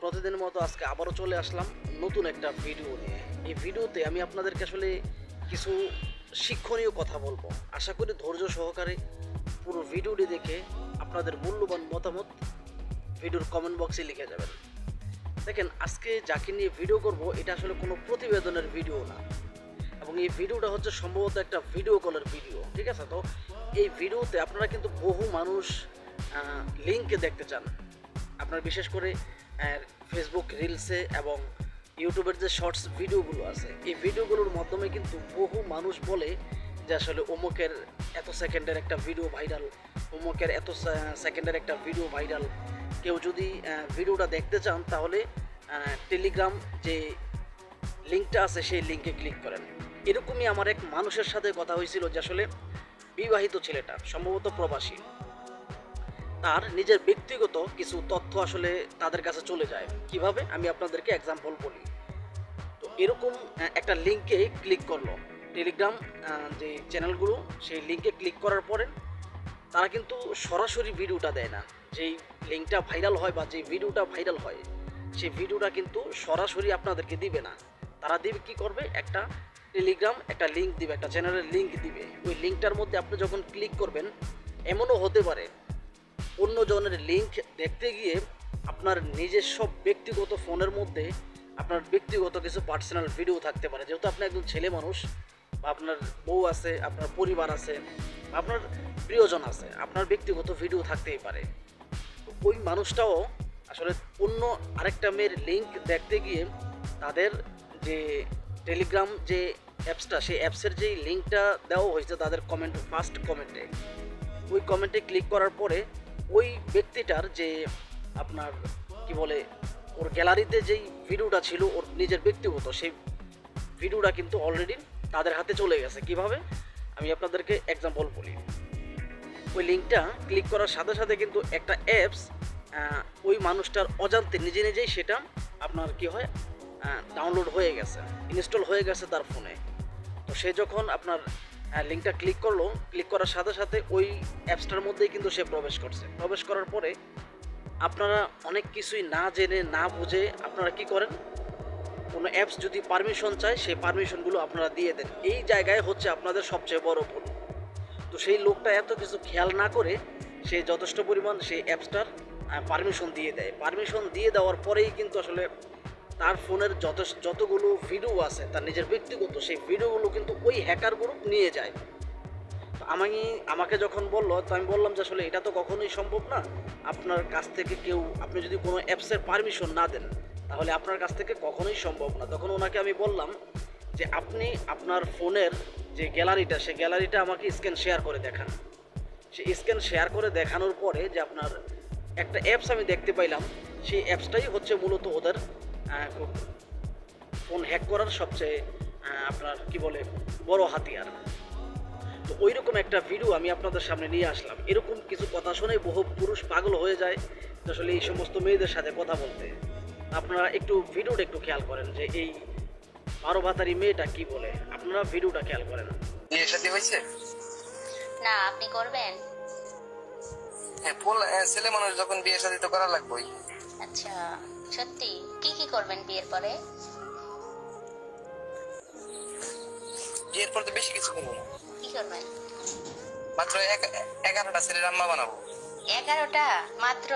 প্রতিদিনের মতো আজকে আবারও চলে আসলাম নতুন একটা ভিডিও নিয়ে। এই ভিডিওতে আমি আপনাদেরকে আসলে কিছু শিক্ষণীয় কথা বলব। আশা করি ধৈর্য সহকারে পুরো ভিডিওটি দেখে আপনাদের মূল্যবান মতামত ভিডিওর কমেন্ট বক্সে লিখে যাবেন। দেখেন, আজকে যাকে নিয়ে ভিডিও করব, এটা আসলে কোনো প্রতিবেদনের ভিডিও না। এবং এই ভিডিওটা হচ্ছে সম্ভবত একটা ভিডিও কলের ভিডিও, ঠিক আছে? তো এই ভিডিওতে আপনারা কিন্তু বহু মানুষ লিঙ্কে দেখতে চান। আপনার বিশেষ করে ফেসবুক রিলসে এবং ইউটিউবের যে শর্টস ভিডিওগুলো আছে, এই ভিডিওগুলোর মাধ্যমে কিন্তু বহু মানুষ বলে যে আসলে অমুকের এত সেকেন্ডের একটা ভিডিও ভাইরাল অমুকের এত সেকেন্ডের একটা ভিডিও ভাইরাল কেউ যদি ভিডিওটা দেখতে চান, তাহলে টেলিগ্রাম যে লিঙ্কটা আছে, সেই লিঙ্কে ক্লিক করেন। এরকমই আমার এক মানুষের সাথে কথা হয়েছিল যে আসলে বিবাহিত ছেলেটা, সম্ভবত প্রবাসী। তার নিজের ব্যক্তিগত কিছু তথ্য আসলে তাদের কাছে চলে যায়। কীভাবে? আমি আপনাদেরকে এক্সাম্পল বলি। তো এরকম একটা লিঙ্কে ক্লিক করল। টেলিগ্রাম যে চ্যানেলগুলো সেই লিঙ্কে ক্লিক করার পরে তারা কিন্তু সরাসরি ভিডিওটা দেয় না। যেই লিঙ্কটা ভাইরাল হয় বা যে ভিডিওটা ভাইরাল হয়, সেই ভিডিওটা কিন্তু সরাসরি আপনাদেরকে দিবে না। তারা দিবে কি করবে? একটা টেলিগ্রাম একটা লিঙ্ক দিবে, একটা চ্যানেলের লিঙ্ক দিবে। ওই লিঙ্কটার মধ্যে আপনি যখন ক্লিক করবেন, এমনও হতে পারে অন্য জনের লিঙ্ক দেখতে গিয়ে আপনার নিজস্ব ব্যক্তিগত ফোনের মধ্যে আপনার ব্যক্তিগত কিছু পার্সোনাল ভিডিও থাকতে পারে। যেহেতু আপনি একজন ছেলে মানুষ বা আপনার বউ আছে, আপনার পরিবার আছে আপনার প্রিয়জন আছে, আপনার ব্যক্তিগত ভিডিও থাকতেই পারে। ওই মানুষটাও আসলে অন্য আরেকটা মেয়ের লিঙ্ক দেখতে গিয়ে তাদের যে টেলিগ্রাম যে অ্যাপসটা সেই অ্যাপসের যেই লিঙ্কটা দেওয়া হয়েছে তাদের কমেন্ট ফার্স্ট কমেন্টে ওই কমেন্টে ক্লিক করার পরে ওই ব্যক্তিটার যে আপনার, কি বলে, ওর গ্যালারিতে যেই ভিডিওটা ছিল, ওর নিজের ব্যক্তিগত, সেই ভিডিওটা কিন্তু অলরেডি তাদের হাতে চলে গেছে। কীভাবে? আমি আপনাদেরকে এক্সাম্পল বলি। ওই লিঙ্কটা ক্লিক করার সাথে সাথে কিন্তু একটা অ্যাপস ওই মানুষটার অজান্তে নিজে নিজেই সেটা আপনার কি হয় ডাউনলোড হয়ে গেছে ইনস্টল হয়ে গেছে তার ফোনে তো সে যখন আপনার লিঙ্কটা ক্লিক করল। ক্লিক করার সাথে সাথে ওই অ্যাপসটার মধ্যেই কিন্তু সে প্রবেশ করছে। প্রবেশ করার পরে আপনারা অনেক কিছুই না জেনে, না বুঝে আপনারা কি করেন? কোনো অ্যাপস যদি পারমিশন চায়, সেই পারমিশনগুলো আপনারা দিয়ে দেন। এই জায়গায় হচ্ছে আপনাদের সবচেয়ে বড় ভুল। তো সেই লোকটা এত কিছু খেয়াল না করে সে যথেষ্ট পরিমাণ সেই অ্যাপসটার পারমিশন দিয়ে দেয়। পারমিশন দিয়ে দেওয়ার পরেই কিন্তু আসলে তার ফোনের যত যতগুলো ভিডিও আছে, তার নিজের ব্যক্তিগত, সেই ভিডিওগুলো কিন্তু ওই হ্যাকার গ্রুপ নিয়ে যায়। আমি আমাকে যখন বলল, তো আমি বললাম যে আসলে এটা তো কখনোই সম্ভব না। আপনার কাছ থেকে কেউ আপনি যদি কোনো অ্যাপসের পারমিশন না দেন, তাহলে আপনার কাছ থেকে কখনোই সম্ভব না। তখন ওনাকে আমি বললাম যে আপনি আপনার ফোনের যে গ্যালারিটা সেই গ্যালারিটা আমাকে স্ক্যান শেয়ার করে দেখান। সে স্ক্যান শেয়ার করে দেখানোর পরে যে আপনার একটা অ্যাপস আমি দেখতে পাইলাম, সেই অ্যাপসটাই হচ্ছে মূলত ওদের ফোন হ্যাক করার সবচেয়ে আহ, আপনার কি বলে বড় হাতিয়ার। তো ওই রকম একটা ভিডিও আমি আপনাদের সামনে নিয়ে আসলাম। এরকম কিছু কথা শুনে বহু পুরুষ পাগল হয়ে যায় আসলে এই সমস্ত মেয়েদের সাথে কথা বলতে। আপনারা একটু ভিডিওটা একটু খেয়াল করেন যে এই বারো ভাতারি মেয়েটা কি বলে। আপনারা ভিডিওটা খেয়াল করেন। বিয়ে শাদী হয়েছে? না আপনি করবেন। ছেলে মানুষ যখন বিয়ে শাদী তো করা লাগবেই। আচ্ছা সত্যি? কি কি করবেন বিয়ের পরে? বিয়ের পর তো বেশি কিছু করব না। কি করবেন? মাত্র এগারোটা ছেলের আম্মা বানাবো। এগারোটা? মাত্র?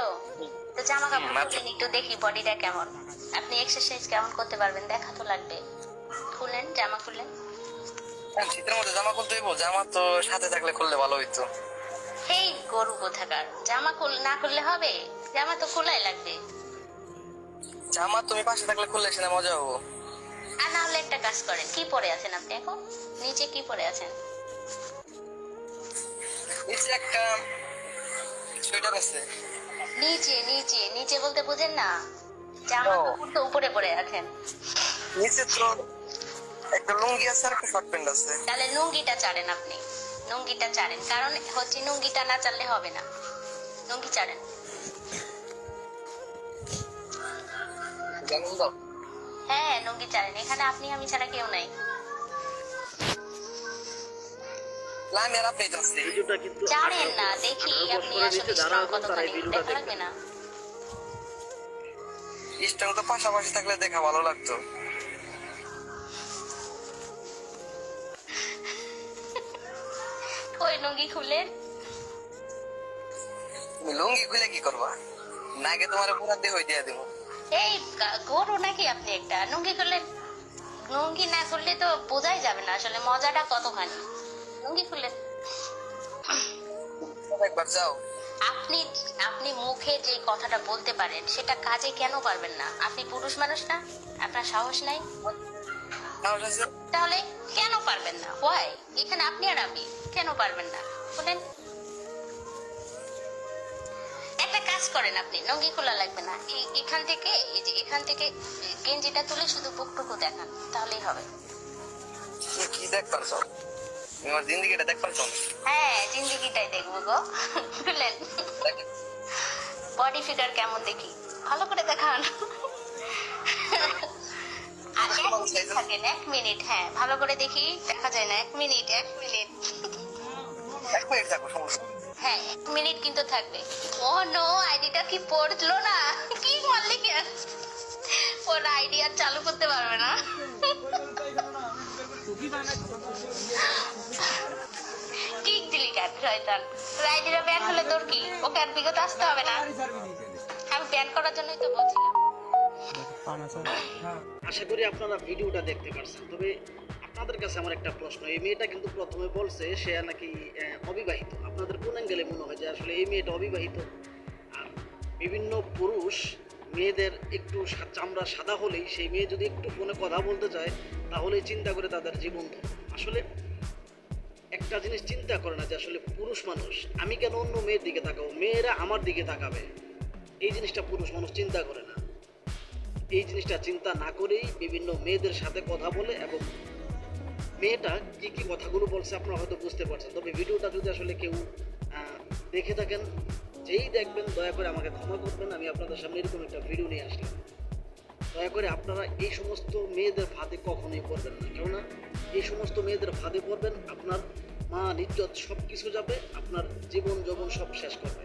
তো জামা কাপড় একটু দেখি বডিটা কেমন। আপনি এক্সারসাইজ কেমন করতে পারবেন? দেখা তো লাগবে। খুলেন জামা খুলেন। হ্যাঁ, শীতের মধ্যে জামা খুলতে হইব। জামা তো সাথে থাকলে খুললে ভালো হইতো। হেই গরু কোথাকার? জামা না খুললে হবে? জামা তো খোলাই লাগবে। জামা তুমি পাশে থাকলে খুললে সেটা মজা হব। আর না হলে একটা কাজ করেন কি পরে আছেন আপনি এখন? নিচে কি পরে আছেন? নিচে একটা সোয়েটার আছে। নিচে নিচে নিচে বলতে বুঝেন না। জামা। কাপড় তো উপরে পরে আছেন। নিচে তো একটা লুঙ্গি আছে আর একটা শর্ট প্যান্ট আছে। তাহলে লুঙ্গিটা চাড়েন আপনি। লুঙ্গিটা চাড়েন কারণ হচ্ছে লুঙ্গিটা না চাললে হবে না। লুঙ্গি চাড়েন হ্যাঁ লুঙ্গি চাড়েন এখানে আপনি আমি ছাড়া কেউ নাই। না আমি আর আপনি যাচ্ছি ভিডিওটা কিন্তু জানেন না দেখি আপনি আসলে স্ট্রং কতখানি। দেখা লাগবে না। ইস্টাং তো পাশাপাশি থাকলে দেখা ভালো লাগতো। লুঙ্গি খুলে। লুঙ্গি খুলে কি করবা? নাকে তোমার পুরা দেহ দিয়ে দেবো। এই গরু নাকি আপনি একটা? লুঙ্গি খুললে লুঙ্গি না খুললে তো বোঝাই যাবে না। আসলে মজাটা কতখানি? লুঙ্গি খুললে। একবার যাও। আপনি আপনি মুখে যে কথাটা বলতে পারেন সেটা কাজে কেন পারবেন না? আপনি পুরুষ মানুষ না? আপনার সাহস নাই? সাহস আছে? তাহলে কেন পারবেন না? হোয়াই এখানে আপনি আর আমি কেন পারবেন না? বলেন। একটা কাজ করেন আপনি লুঙ্গি খোলা লাগবে না। এখান থেকে এই যে এখান থেকে গেঞ্জিটা তুলে শুধু বুকটুকু দেখান তাহলেই হবে। কি দেখ পারছ? তুমি আমার জিন্দিগিটা দেখ পারছ? হ্যাঁ জিন্দিগিটাই দেখব গো। বডি ফিগার কেমন দেখি? ভালো করে দেখান। আর এক মিনিট থাকেন এক মিনিট হ্যাঁ ভালো করে দেখি। দেখা যায় না এক মিনিট এক মিনিট। এক মিনিট থাকো সমস্যা হ্যাঁ এক মিনিট কিন্তু থাকবে। ও নো আইডিটা কি পড়ল না? কি ওর আইডি আর চালু করতে পারবে না। কিক দিলি কেন শয়তান? তোর আইডিটা ব্যান হলে তোর কি? ওকে আর বিগত আসতে হবে না। আমি ব্যান করার জন্যই তো বলছিলাম। আশা করি আপনারা ভিডিওটা দেখতে পারছেন। তবে আপনাদের কাছে আমার একটা প্রশ্ন, এই মেয়েটা কিন্তু প্রথমে বলছে সে নাকি অবিবাহিত। আপনাদের কোন অ্যাঙ্গেলে মনে হয় যে আসলে এই মেয়েটা অবিবাহিত? আর বিভিন্ন পুরুষ মেয়েদের একটু চামড়া সাদা হলেই সেই মেয়ে যদি একটু ফোনে কথা বলতে চায়, তাহলে চিন্তা করে তাদের জীবন আসলে একটা জিনিস চিন্তা করে না যে আসলে পুরুষ মানুষ, আমি কেন অন্য মেয়ের দিকে তাকাবো? মেয়েরা আমার দিকে তাকাবে। এই জিনিসটা পুরুষ মানুষ চিন্তা করে না। এই জিনিসটা চিন্তা না করেই বিভিন্ন মেয়েদের সাথে কথা বলে এবং মেয়েটা কি কি কথাগুলো বলছে আপনারা হয়তো বুঝতে পারছেন। তবে ভিডিওটা যদি আসলে কেউ দেখে থাকেন, যেই দেখবেন, দয়া করে আমাকে ক্ষমা করবেন, আমি আপনাদের সামনে এরকম একটা ভিডিও নিয়ে আসলাম। দয়া করে আপনারা এই সমস্ত মেয়েদের ফাঁদে কখনোই পড়বেন না। কেননা এই সমস্ত মেয়েদের ফাঁদে পড়বেন, আপনার মা নিজ্জত সব কিছু যাবে, আপনার জীবন যৌবন সব শেষ করবে।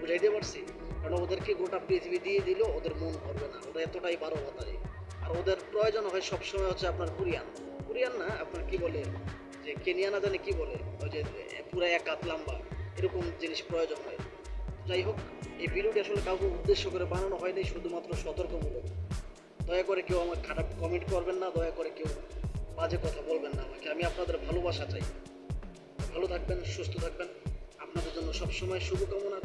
বুঝাইতে পারছি? কারণ ওদেরকে গোটা পৃথিবী দিয়ে দিলেও ওদের মন ভরবে না। ওরা এতটাই বারো ভাতারি আর ওদের প্রয়োজন হয় সবসময় হচ্ছে আপনার কুরিয়ান। কুরিয়ান না, আপনার কি বলে, যে কেনিয়ানা জানে কি বলে? ওই যে পুরো এক হাত লম্বা। এরকম জিনিস প্রয়োজন হয়। যাই হোক, এই ভিডিওটি আসলে কাউকে উদ্দেশ্য করে বানানো হয়নি, শুধুমাত্র সতর্কমূলক। দয়া করে কেউ আমার খারাপ কমেন্ট করবেন না, দয়া করে কেউ বাজে কথা বলবেন না আমাকে। আমি আপনাদের ভালোবাসা চাই। ভালো থাকবেন, সুস্থ থাকবেন। আপনাদের জন্য সবসময় শুভকামনা।